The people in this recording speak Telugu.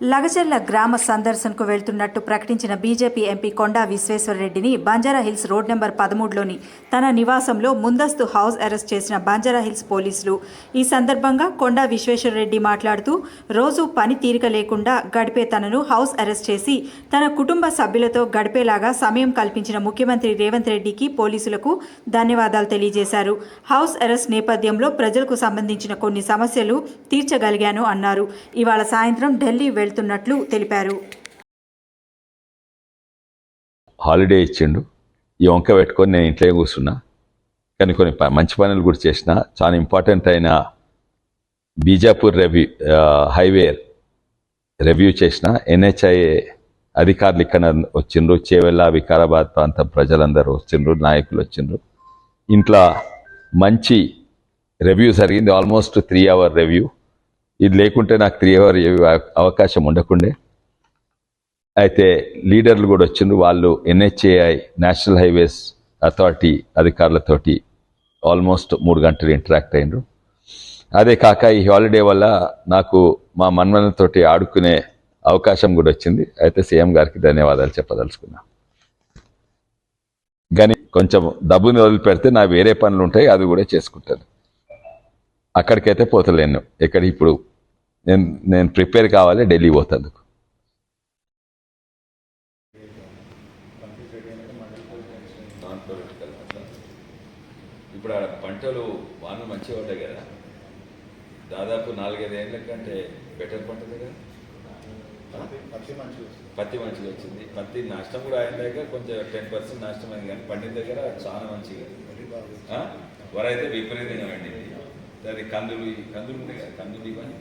లగజర్ల గ్రామ సందర్శనకు వెళ్తున్నట్టు ప్రకటించిన బీజేపీ ఎంపీ కొండా విశ్వేశ్వరరెడ్డిని బంజారా హిల్స్ రోడ్ నెంబర్ పదమూడులోని తన నివాసంలో ముందస్తు హౌస్ అరెస్ట్ చేసిన బంజారా హిల్స్ పోలీసులు. ఈ సందర్భంగా కొండా విశ్వేశ్వరరెడ్డి మాట్లాడుతూ రోజు పని తీరిక లేకుండా గడిపే తనను హౌస్ అరెస్ట్ చేసి తన కుటుంబ సభ్యులతో గడిపేలాగా సమయం కల్పించిన ముఖ్యమంత్రి రేవంత్ రెడ్డికి పోలీసులకు ధన్యవాదాలు తెలియజేశారు. హౌస్ అరెస్ట్ నేపథ్యంలో ప్రజలకు సంబంధించిన కొన్ని సమస్యలు తీర్చగలిగాను అన్నారు. ఇవాళ సాయంత్రం ఢిల్లీ వెళ్తున్నట్లు తెలిపారు. హాలిడే ఇచ్చిండు. ఈ వంక పెట్టుకొని నేను ఇంట్లో కూర్చున్నా. కానీ కొన్ని ప- మంచి పనులు కూడా చేసిన చాలా ఇంపార్టెంట్ అయిన బీజాపూర్ రెవ్యూ హైవే రెవ్యూ చేసిన ఎన్హెచ్ఐ అధికారులు ఇక్కడ వచ్చిండ్రు. చేవెళ్ళ వికారాబాద్ ప్రాంతం ప్రజలందరూ వచ్చిండ్రు నాయకులు వచ్చిండ్రు. ఇంట్లో మంచి రివ్యూ జరిగింది. ఆల్మోస్ట్ త్రీ అవర్ రివ్యూ ఇది లేకుంటే నాకు త్రీ అవర్ అవకాశం ఉండకుండే. అయితే లీడర్లు కూడా వచ్చిండ్రు. వాళ్ళు ఎన్హెచ్ఏఐ నేషనల్ హైవేస్ అథారిటీ అధికారులతోటి ఆల్మోస్ట్ మూడు గంటలు ఇంటరాక్ట్ అయినరు. అదే కాక ఈ హాలిడే వల్ల నాకు మా మన్మలతోటి ఆడుకునే అవకాశం కూడా వచ్చింది. అయితే సీఎం గారికి ధన్యవాదాలు చెప్పదలుచుకున్నా. కానీ కొంచెం డబ్బుని వదిలిపెడితే నా వేరే పనులు ఉంటాయి అది కూడా చేసుకుంటాను. అక్కడికైతే పోతలేను. ఎక్కడ ఇప్పుడు నేను నేను ప్రిపేర్ కావాలి ఢిల్లీ పోతందుకు ఇప్పుడు ఆ పంటలు వానలు మంచిగా ఉంటాయి కదా? దాదాపు నాలుగైదు ఏళ్ళ కంటే బెటర్ పంట కదా? పత్తి మంచిగా వచ్చింది. పత్తి నష్టం కూడా అయిన దగ్గర కొంచెం టెన్ పర్సెంట్ నష్టం అయింది కానీ పండిన దగ్గర చాలా మంచిగా. ఆ? వర అయితే విపరీతంగా పండింది. దాని కందులు కందులు ఉన్నాయి కదా కందులు ఇవన్నీ